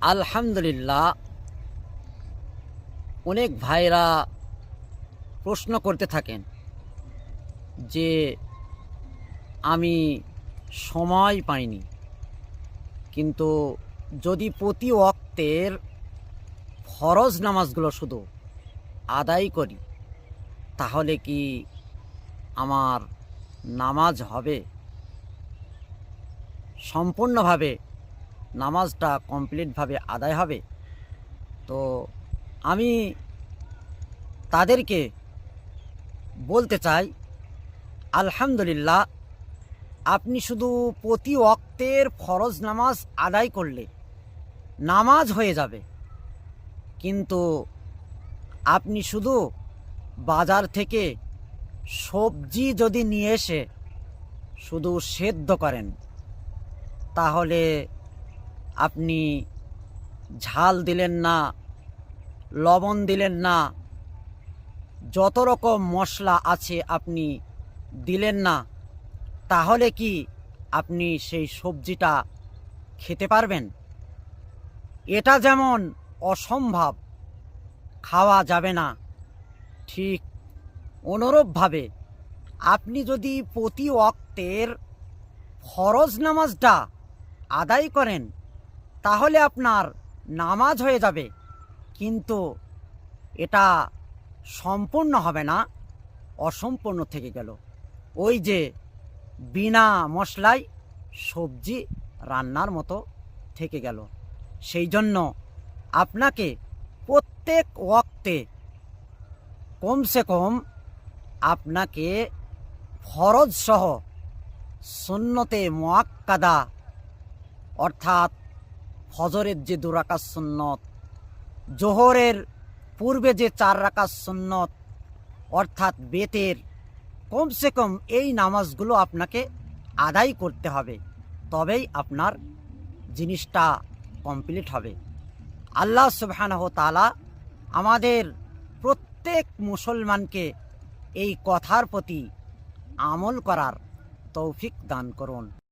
আলহামদুলিল্লাহ, অনেক ভাইরা প্রশ্ন করতে থাকেন যে আমি সময় পাইনি, কিন্তু যদি প্রতি ওক্তের ফরজ নামাজগুলো শুধু আদায় করি, তাহলে কি আমার নামাজ হবে? সম্পূর্ণভাবে নামাজটা কমপ্লিটভাবে আদায় হবে। তো আমি তাদেরকে বলতে চাই, আলহামদুলিল্লাহ, আপনি শুধু প্রতি ওক্তের ফরজ নামাজ আদায় করলে নামাজ হয়ে যাবে। কিন্তু আপনি শুধু বাজার থেকে সবজি যদি নিয়ে এসে শুধু সেদ্ধ করেন, তাহলে আপনি ঝাল দিলেন না, লবণ দিলেন না, যত রকম মশলা আছে আপনি দিলেন না, তাহলে কি আপনি সেই সবজিটা খেতে পারবেন? এটা যেমন অসম্ভব, খাওয়া যাবে না। ঠিক অনুরূপভাবে আপনি যদি প্রতি অক্তের ফরজ নামাজটা আদায় করেন তাহলে আপনার নামাজ হয়ে যাবে। কিন্তু এটা সম্পূর্ণ হবে না, অসম্পূর্ণ থেকে গেল। ওই যে বিনা মশলায় সবজি রান্নার মতো থেকে গেল। সেই জন্য আপনাকে প্রত্যেক ওয়াক্তে কমসে কম আপনাকে ফরজ সহ সুন্নতে মোয়াক্কাদা অর্থাৎ ফজরের যে দুরাকাত সুন্নত, জোহরের পূর্বে যে চার রাকাত সুন্নত, অর্থাৎ বেতের, কমসে কম এই নামাজগুলো আপনাকে আদায় করতে হবে। তবেই আপনার জিনিসটা কমপ্লিট হবে। আল্লাহ সুবহানাহ তালা আমাদের প্রত্যেক মুসলমানকে এই কথার প্রতি আমল করার তৌফিক দান করুন।